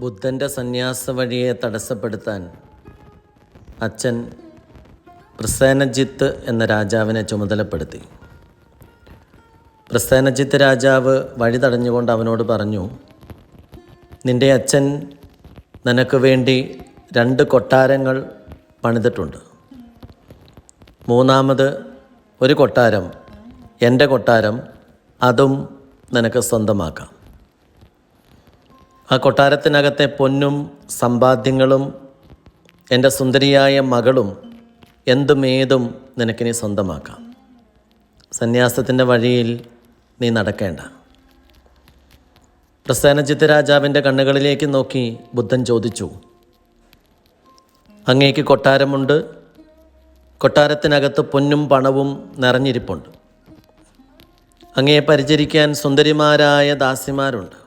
ബുദ്ധന്റെ സന്യാസ വഴിയെ തടസ്സപ്പെടുത്താൻ അച്ഛൻ പ്രസേനജിത്ത് എന്ന രാജാവിനെ ചുമതലപ്പെടുത്തി. പ്രസേനജിത്ത് രാജാവ് വഴി തടഞ്ഞുകൊണ്ട് അവനോട് പറഞ്ഞു നിന്റെ അച്ഛൻ നിനക്ക് വേണ്ടി രണ്ട് കൊട്ടാരങ്ങൾ പണിതിട്ടുണ്ട്. മൂന്നാമത് ഒരു കൊട്ടാരം എന്റെ കൊട്ടാരം അതും നിനക്ക് സ്വന്തമാക്കാം. ആ കൊട്ടാരത്തിനകത്തെ പൊന്നും സമ്പാദ്യങ്ങളും എന്റെ സുന്ദരിയായ മകളും എന്തുമേതും നിനക്കിനി സ്വന്തമാക്കാം. സന്യാസത്തിന്റെ വഴിയിൽ നീ നടക്കേണ്ട. പ്രസേനജിത്ത് രാജാവിന്റെ കണ്ണുകളിലേക്ക് നോക്കി ബുദ്ധൻ ചോദിച്ചു അങ്ങേക്ക് കൊട്ടാരമുണ്ട്? കൊട്ടാരത്തിനകത്ത് പൊന്നും പണവും നിറഞ്ഞിരിപ്പുണ്ട്. അങ്ങയെ പരിചരിക്കാൻ സുന്ദരിമാരായ ദാസിമാരുണ്ട്.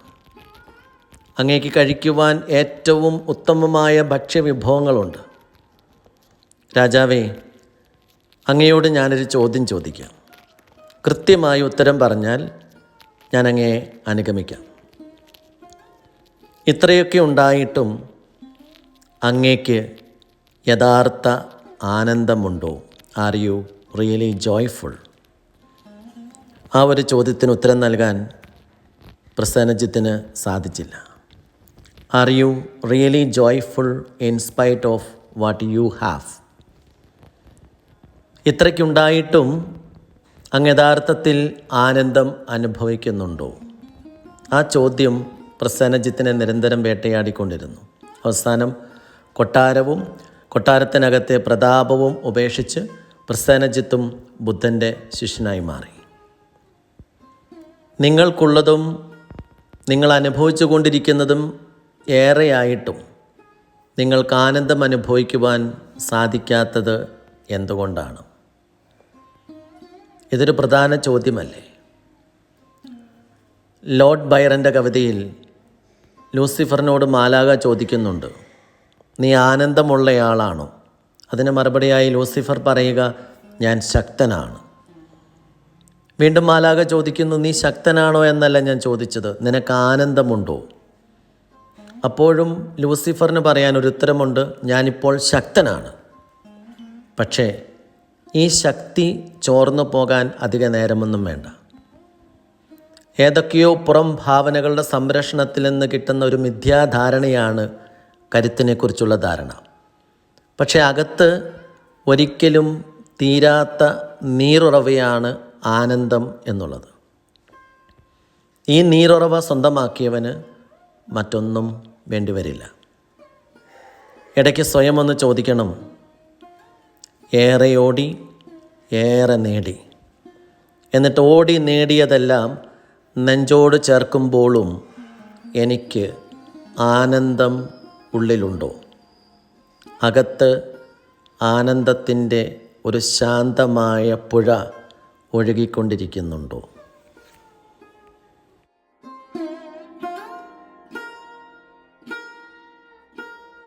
അങ്ങേക്ക് കഴിക്കുവാൻ ഏറ്റവും ഉത്തമമായ ഭക്ഷ്യവിഭവങ്ങളുണ്ട്. രാജാവേ അങ്ങയോട് ഞാനൊരു ചോദ്യം ചോദിക്കാം. കൃത്യമായി ഉത്തരം പറഞ്ഞാൽ ഞാൻ അങ്ങയെ അനുഗമിക്കാം. ഇത്രയൊക്കെ ഉണ്ടായിട്ടും അങ്ങേക്ക് യഥാർത്ഥ ആനന്ദമുണ്ടോ? ആർ യു റിയലി ജോയ്ഫുൾ ആ ഒരു ചോദ്യത്തിന് ഉത്തരം നൽകാൻ പ്രസന്നജിത്തിന് സാധിച്ചില്ല. Are you really joyful in spite of what you have ഇത്രയ്ക്കുണ്ടായിട്ടും അങ്ങ് യഥാർത്ഥത്തിൽ ആനന്ദം അനുഭവിക്കുന്നുണ്ടോ? ആ ചോദ്യം പ്രസന്നജിത്തിനെ നിരന്തരം വേട്ടയാടിക്കൊണ്ടിരുന്നു. അവസാനം കൊട്ടാരവും കൊട്ടാരത്തിനകത്തെ പ്രതാപവും ഉപേക്ഷിച്ച് പ്രസന്നജിത്തും ബുദ്ധന്റെ ശിഷ്യനായി മാറി. നിങ്ങൾക്കുള്ളതും നിങ്ങൾ അനുഭവിച്ചു കൊണ്ടിരിക്കുന്നതും ഏറെയായിട്ടും നിങ്ങൾക്ക് ആനന്ദം അനുഭവിക്കുവാൻ സാധിക്കാത്തത് എന്തുകൊണ്ടാണ്? ഇതൊരു പ്രധാന ചോദ്യമല്ലേ? ലോർഡ് ബൈറന്റെ കവിതയിൽ ലൂസിഫറിനോട് മാലാക ചോദിക്കുന്നുണ്ട് നീ ആനന്ദമുള്ളയാളാണോ? അതിന് മറുപടിയായി ലൂസിഫർ പറയുക ഞാൻ ശക്തനാണ്. വീണ്ടും മാലാക ചോദിക്കുന്നു നീ ശക്തനാണോ? എന്നല്ല ഞാൻ ചോദിച്ചത് നിനക്ക് ആനന്ദമുണ്ടോ? അപ്പോഴും ലൂസിഫറിന് പറയാൻ ഒരു ഉത്തരമുണ്ട് ഞാനിപ്പോൾ ശക്തനാണ്. പക്ഷേ ഈ ശക്തി ചോർന്നു പോകാൻ അധിക നേരമൊന്നും വേണ്ട. ഏതൊക്കെയോ പുറം ഭാവനകളുടെ സംരക്ഷണത്തിൽ നിന്ന് കിട്ടുന്ന ഒരു മിഥ്യാധാരണയാണ് കരുത്തിനെക്കുറിച്ചുള്ള ധാരണ. പക്ഷേ അകത്ത് ഒരിക്കലും തീരാത്ത നീറുറവയാണ് ആനന്ദം എന്നുള്ളത്. ഈ നീറുറവ സ്വന്തമാക്കിയവന് മറ്റൊന്നും വേണ്ടിവരില്ല. ഇടയ്ക്ക് സ്വയം ഒന്ന് ചോദിക്കണം. ഏറെ ഓടി ഏറെ നേടി. എന്നിട്ട് ഓടി നേടിയതെല്ലാം നെഞ്ചോട് ചേർക്കുമ്പോഴും എനിക്ക് ആനന്ദം ഉള്ളിലുണ്ടോ? അകത്ത് ആനന്ദത്തിന്റെ ഒരു ശാന്തമായ പുഴ ഒഴുകിക്കൊണ്ടിരിക്കുന്നുണ്ടോ?